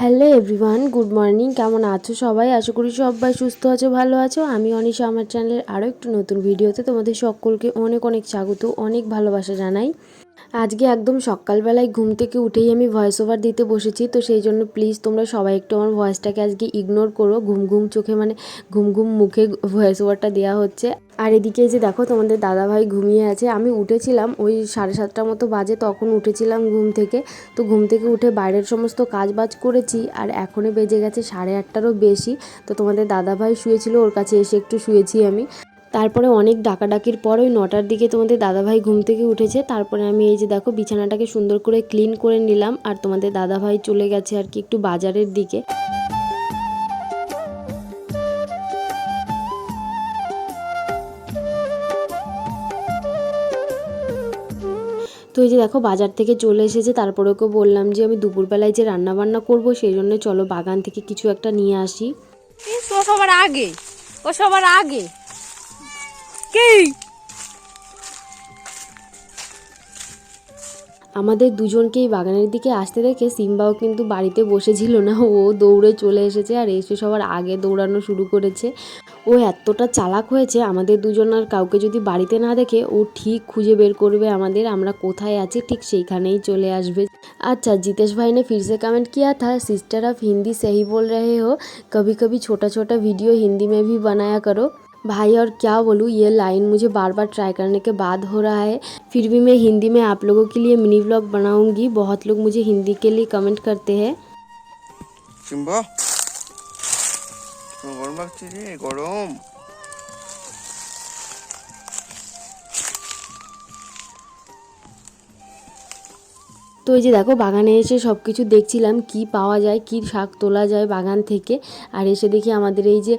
Hello everyone good morning কেমন আছো সবাই? আশা করি সবাই সুস্থ আছো, ভালো আছো। আমি অনিশা, আমার চ্যানেলের আরও একটু নতুন ভিডিওতে তোমাদের সকলকে অনেক অনেক স্বাগত, অনেক ভালোবাসা জানাই। আজকে একদম সকালবেলায় ঘুম থেকে উঠেই আমি ভয়েস ওভার দিতে বসেছি, তো সেই জন্য প্লিজ তোমরা সবাই একটু আমার ভয়েসটাকে আজকে ইগনোর করো। ঘুম ঘুম চোখে মানে ঘুম ঘুম মুখে ভয়েস ওভারটা দেওয়া হচ্ছে। আর এদিকে যে দেখো তোমাদের দাদাভাই ঘুমিয়ে আছে, আমি উঠেছিলাম ওই সাড়ে সাতটার মতো বাজে তখন উঠেছিলাম ঘুম থেকে, তো ঘুম থেকে উঠে বাইরের সমস্ত কাজ বাজ করেছি আর এখনই বেজে গেছে সাড়ে আটটারও বেশি, তো তোমাদের দাদাভাই শুয়েছিল, ওর কাছে এসে একটু শুয়েছি আমি। তারপরে অনেক ডাকাডাকির পর ওই নটার দিকে তোমাদের দাদাভাই ঘুম থেকে উঠেছে। তারপরে আমি এই যে দেখো বিছানাটাকে সুন্দর করে ক্লিন করে নিলাম আর তোমাদের দাদাভাই চলে গেছে আর কি একটু বাজারের দিকে। তো এই যে দেখো বাজার থেকে চলে এসেছে, তারপরে ওকে বললাম যে আমি দুপুরবেলায় যে রান্না বান্না করব সেই জন্য চলো বাগান থেকে কিছু একটা নিয়ে আসি। ও সবার আগে, ও সবার আগে। কি আমাদের দুজনকেই বাগানের দিকে আসতে দেখে সিম্বাও কিন্তু বাড়িতে বসেছিল না ও দৌড়ে চলে এসেছে আর এসে সবার আগে দৌড়ানো শুরু করেছে ও এতটা চালাক হয়েছে আমাদের দুজন আর কাউকে যদি বাড়িতে না দেখে ও ঠিক খুঁজে বের করবে আমাদের আমরা কোথায় আছি ঠিক সেইখানেই চলে আসবে अच्छा जितेश भाई ने फिर से कमेंट किया था सिस्टर आप हिंदी सही बोल रहे हो कभी कभी छोटा छोटा वीडियो हिंदी में भी बनाया करो भाई और क्या बोलूँ ये लाइन मुझे बार बार ट्राई करने के बाद हो रहा है फिर भी मैं हिंदी में आप लोगों के लिए मिनी व्लॉग बनाऊंगी बहुत लोग मुझे हिंदी के लिए कमेंट करते हैं সিম্বা গরম লাগছে রে গরম তো এই যে দেখো, বাগানে এসে সব কিছু দেখছিলাম, কি পাওয়া যায়, কি শাক তোলা যায় বাগান থেকে। আর এসে দেখি আমাদের এই যে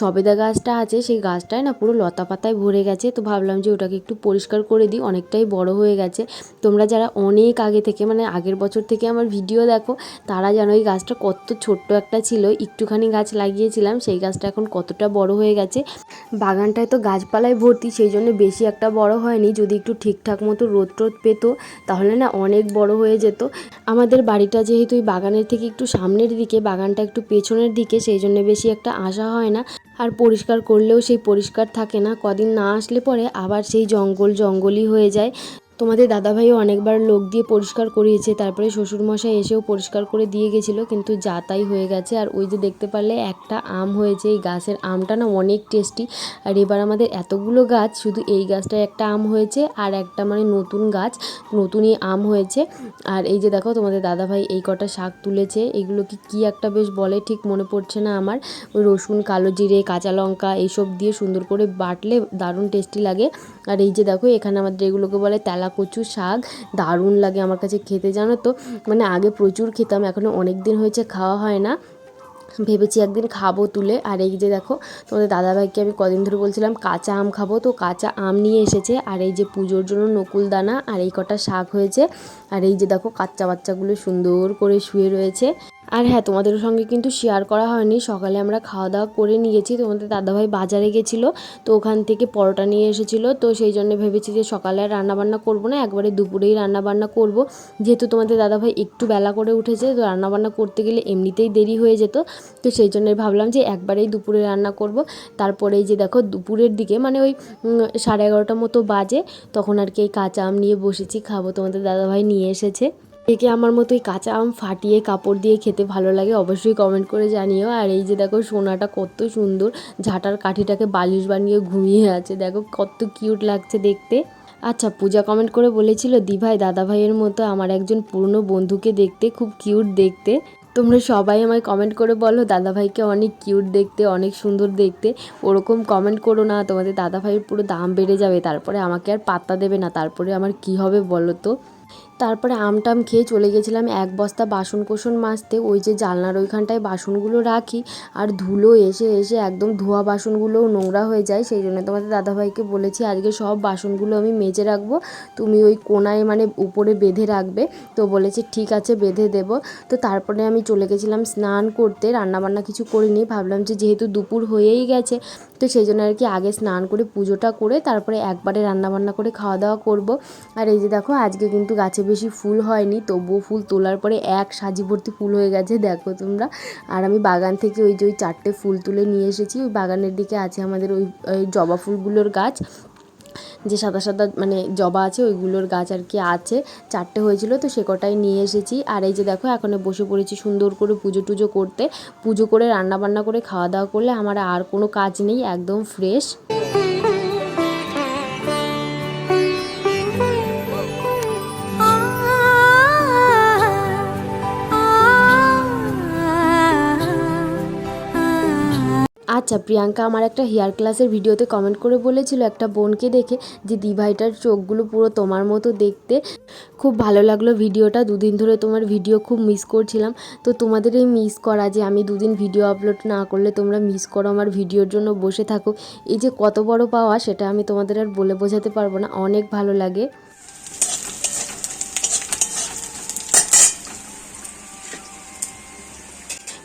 সবেদা গাছটা আছে, সেই গাছটায় না পুরো লতা পাতায় ভরে গেছে। তো ভাবলাম যে ওটাকে একটু পরিষ্কার করে দিই, অনেকটাই বড় হয়ে গেছে। তোমরা যারা অনেক আগে থেকে মানে আগের বছর থেকে আমার ভিডিও দেখো, তারা জানো এই গাছটা কত ছোট্ট একটা ছিল। একটুখানি গাছ লাগিয়েছিলাম, সেই গাছটা এখন কতটা বড় হয়ে গেছে। বাগানটায় তো গাছপালায় ভর্তি, সেই জন্য বেশি একটা বড় হয়নি। যদি একটু ঠিকঠাক মতো রোদ টোদ পেতো, তাহলে না অনেক বড় হয়ে যেত। আমাদের বাড়িটা যেহেতু বাগানের থেকে একটু সামনের দিকে, বাগানটা একটু পেছনের দিকে, সেই জন্য বেশি একটা আসা হয় না। আর পরিষ্কার করলেও সেই পরিষ্কার থাকে না। কদিন না আসলে পরে আবার সেই জঙ্গল জঙ্গলই হয়ে যায়। তোমাদের দাদাভাইও অনেকবার লোক দিয়ে পরিষ্কার করিয়েছে, তারপরে শ্বশুরমশাই এসেও পরিষ্কার করে দিয়ে গেছিল, কিন্তু যা তাই হয়ে গেছে। আর ওই যে দেখতে পারলে একটা আম হয়েছে, এই গাছের আমটা না অনেক টেস্টি আর এবার আমাদের এতগুলো গাছ, শুধু এই গাছটায় একটা আম হয়েছে আর একটা মানে নতুন গাছ, নতুনই আম হয়েছে। আর এই যে দেখো, তোমাদের দাদাভাই এই কটা শাক তুলেছে এগুলো কি কী একটা বেশ বলে ঠিক মনে পড়ছে না আমার। ওই রসুন, কালো জিরে, কাঁচা লঙ্কা, এইসব দিয়ে সুন্দর করে বাটলে দারুণ টেস্টি লাগে। আর এই যে দেখো, এখানে আমাদের এগুলোকে বলে তেলা কচু শাক, দারুণ লাগে আমার কাছে খেতে, জানো তো? মানে আগে প্রচুর খেতাম এখনও অনেক দিন হয়েছে, খাওয়া হয় না। ভেবেছি একদিন খাব তুলে। আর এই যে দেখো, তোমাদের দাদাভাইকে আমি কদিন ধরে বলছিলাম, কাঁচা আম খাব। তো কাঁচা আম নিয়ে এসেছে। আর এই যে পুজোর জন্য নকুল দানা আর এই কটা শাক হয়েছে। আর এই যে দেখো, কাচ্চা বাচ্চাগুলো সুন্দর করে শুয়ে রয়েছে। আর হ্যাঁ তোমাদের সঙ্গে কিন্তু শেয়ার করা হয়নি। সকালে আমরা খাওয়া দাওয়া করে নিয়েছি। তোমাদের দাদাভাই বাজারে গেছিল, তো ওখান থেকে পরোটা নিয়ে এসেছিল। তো সেই জন্য ভেবেছি যে সকালে আর রান্নাবান্না করব না, একবারে দুপুরেই রান্নাবান্না করব। যেহেতু তোমাদের দাদাভাই একটু বেলা করে উঠেছে, তো রান্নাবান্না করতে গেলে এমনিতেই দেরি হয়ে যেত। তো সেই জন্য ভাবলাম যে একবারেই দুপুরে রান্না করব। তারপরে যে দেখো, দুপুরের দিকে মানে ওই সাড়ে এগারোটার মতো বাজে, তখন আর কি কাঁচা আম নিয়ে বসেছি, খাব। তোমাদের দাদাভাই নিয়ে এসেছে। একে আমার মতো এই কাঁচা আম ফাটিয়ে কাপড় দিয়ে খেতে ভালো লাগে, অবশ্যই কমেন্ট করে জানিও। আর এই যে দেখো সোনাটা কত সুন্দর, ঝাঁটার কাঠিটাকে বালিশ বানিয়ে ঘুমিয়ে আছে, দেখো কত কিউট লাগছে দেখতে। আচ্ছা পূজা কমেন্ট করে বলেছিল, দিভাই, দাদাভাইয়ের মতো আমার একজন পুরনো বন্ধুকে দেখতে খুব কিউট দেখতে। তোমরা সবাই আমায় কমেন্ট করে বলো, দাদাভাইকে অনেক কিউট দেখতে, অনেক সুন্দর দেখতে। ওরকম কমেন্ট করো না, তোমাদের দাদাভাইয়ের পুরো দাম বেড়ে যাবে, তারপরে আমাকে আর পাত্তা দেবে না, তারপরে আমার কি হবে বলো তো? তারপরে আমটাম খেয়ে চলে গেছিলাম এক বস্তা বাসন কোসন মাজতে। ওই যে জানলার ওইখানটায় বাসনগুলো রাখি আর ধুলো এসে এসে একদম ধোয়া বাসনগুলোও নোংরা হয়ে যায়। সেই জন্য তোমাদের দাদাভাইকে বলেছি, আজকে সব বাসনগুলো আমি মেজে রাখব। তুমি ওই কোনায় মানে উপরে বেঁধে রাখবে। তো বলেছে, ঠিক আছে, বেঁধে দেব। তো তারপরে আমি চলে গেছিলাম স্নান করতে। রান্নাবান্না কিছু করিনি। ভাবলাম যে যেহেতু দুপুর হয়েই গেছে তো সেই জন্য আর কি আগে স্নান করে পুজোটা করে তারপরে একবারে রান্নাবান্না করে খাওয়া দাওয়া করব। আর এই যে দেখো, আজকে কিন্তু গাছে বেশি ফুল হয়নি, তবুও ফুল তোলার পরে এক সাজি ভর্তি ফুল হয়ে গেছে, দেখো তোমরা। আর আমি বাগান থেকে ওই যে ওই চারটে ফুল তুলে নিয়ে এসেছি, ওই বাগানের দিকে আছে আমাদের ওই ওই জবা ফুলগুলোর গাছ। যে সাদা সাদা মানে জবা আছে, ওইগুলোর গাছ আর কি আছে। চারটে হয়েছিল তো সে কটাই নিয়ে এসেছি। আর এই যে দেখো, এখন বসে পড়েছি সুন্দর করে পুজো টুজো করতে। পুজো করে রান্না বান্না করে, খাওয়া দাওয়া করলে আমার আর কোনো কাজ নেই, একদম ফ্রেশ আচ্ছা প্রিয়াঙ্কা আমার একটা হেয়ার ক্লাসের ভিডিওতে কমেন্ট করে বলেছিল, একটা বোনকে দেখে যে, দিভাইটার চোখগুলো পুরো তোমার মতো দেখতে। খুব ভালো লাগল ভিডিওটা। দুদিন ধরে তোমার ভিডিও খুব মিস করছিলাম। তো তোমাদের এই মিস করা যে, আমি দুদিন ভিডিও আপলোড না করলে তোমরা মিস করো আমার ভিডিওর জন্য বসে থাকো। এই যে, কত বড় পাওয়া, সেটা আমি তোমাদের আর বলে বোঝাতে পারব না। অনেক ভালো লাগে।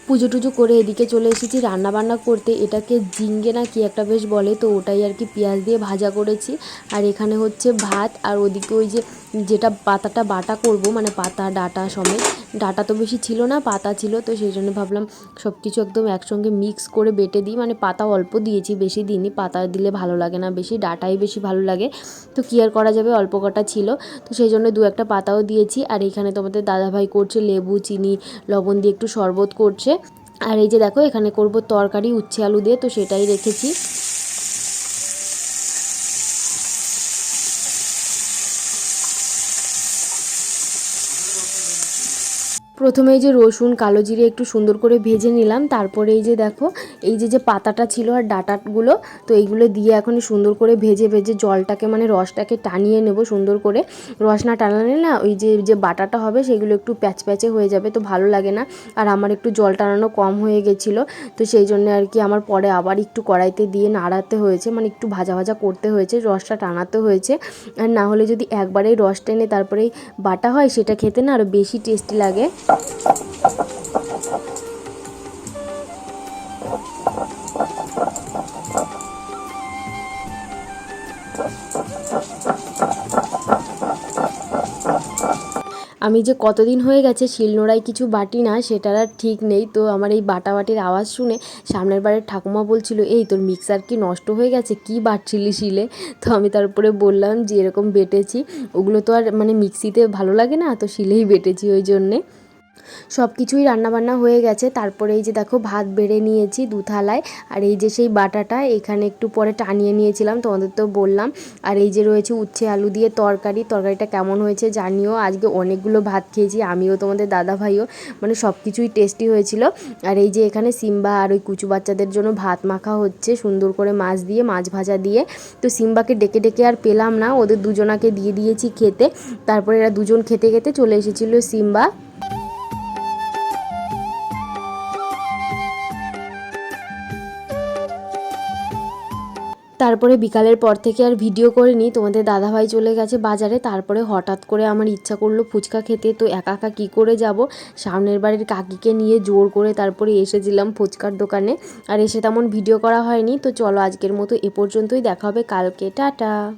পুজো টুজো করে এদিকে চলে এসেছি। রান্না বান্না করতে এটাকে জিঙ্গে না কি একটা বেশ বলে, তো ওটাই আর কি পেঁয়াজ দিয়ে ভাজা করেছি। আর এখানে হচ্ছে ভাত, আর ওদিকে ওই যে যেটা পাতাটা বাটা করব মানে পাতা, ডাটা সমেত ডাটা তো বেশি ছিল না, পাতা ছিল, তো সেই জন্য ভাবলাম সব কিছু একদম একসঙ্গে মিক্স করে বেটে দিই। মানে পাতা অল্প দিয়েছি, বেশি দিইনি, পাতা দিলে ভালো লাগে না, বেশি ডাটাই বেশি ভালো লাগে। তো কি আর করা যাবে, অল্প কটা ছিল। তো সেই জন্য দু একটা পাতাও দিয়েছি। আর এখানে তোমাদের দাদাভাই করছে লেবু, চিনি, লবণ দিয়ে একটু শরবত করছে। আর এই যে দেখো, এখানে করব তরকারি, উচ্ছে আলু দিয়ে, তো সেটাই রেখেছি। প্রথমে এই যে রসুন, কালো জিরে একটু সুন্দর করে ভেজে নিলাম, তারপরে এই যে দেখো, এই যে যে পাতাটা ছিল আর ডাটাগুলো, তো এইগুলো দিয়ে এখন সুন্দর করে ভেজে ভেজে জলটাকে মানে রসটাকে টানিয়ে নেব সুন্দর করে। রস না টানালে না, ওই যে যে বাটাটা হবে, সেগুলো একটু প্যাচ প্যাচে হয়ে যাবে, তো ভালো লাগে না। আর আমার একটু জল টানানো কম হয়ে গেছিল, তো সেই জন্য আর কি আমার পরে আবার একটু কড়াইতে দিয়ে নাড়াতে হয়েছে মানে একটু ভাজা ভাজা করতে হয়েছে, রসটা টানাতে হয়েছে। আর না হলে যদি একবারেই রস টেনে তারপরেই বাটা হয়, সেটা খেতে না আরও বেশি টেস্টি লাগে। আমি যে কতদিন হয়ে গেছে শিলনোড়ায় কিছু বাটি না, সেটার আর ঠিক নেই। তো আমার এই বাটা বাটির আওয়াজ শুনে সামনের বারের ঠাকুমা বলছিল, এই তোর মিক্সার কি নষ্ট হয়ে গেছে? কি বাটছিলি শিলে? তো আমি তারপরে বললাম যে, এরকম বেটেছি। ওগুলো তো আর মানে মিক্সিতে ভালো লাগে না, তো শিলেই বেটেছি ওই জন্যে। সব কিছুই রান্নাবান্না হয়ে গেছে। তারপরে এই যে দেখো, ভাত বেড়ে নিয়েছি দু থালায়। আর এই যে সেই বাটাটা, এখানে একটু পরে টানিয়ে নিয়েছিলাম, তোমাদের তো বললাম। আর এই যে রয়েছে উচ্ছে আলু দিয়ে তরকারি। তরকারিটা কেমন হয়েছে জানিও। আজকে অনেকগুলো ভাত খেয়েছি, আমিও তোমাদের দাদা ভাইও মানে সব কিছুই টেস্টি হয়েছিল। আর এই যে এখানে সিম্বা আর ওই কুচু বাচ্চাদের জন্য ভাত মাখা হচ্ছে, সুন্দর করে মাছ দিয়ে, মাছ ভাজা দিয়ে। তো সিম্বাকে ডেকে ডেকে আর পেলাম না, ওদের দুজনাকে দিয়ে দিয়েছি খেতে। তারপরে এরা দুজন খেতে খেতে চলে এসেছিল সিম্বা। তারপরে বিকালের পর থেকে আর ভিডিও করে নিই তোমাদের দাদাভাই চলে গেছে বাজারে। তারপরে হঠাৎ করে আমার ইচ্ছা করল ফুচকা খেতে। তো একা একা কী করে যাব? সামনের বাড়ির কাকিকে নিয়ে জোর করে তারপরে এসেছিলাম ফুচকার দোকানে। আর এসে তেমন ভিডিও করা হয়নি। তো চলো আজকের মতো এ পর্যন্তই। দেখা হবে কালকে। টাটা।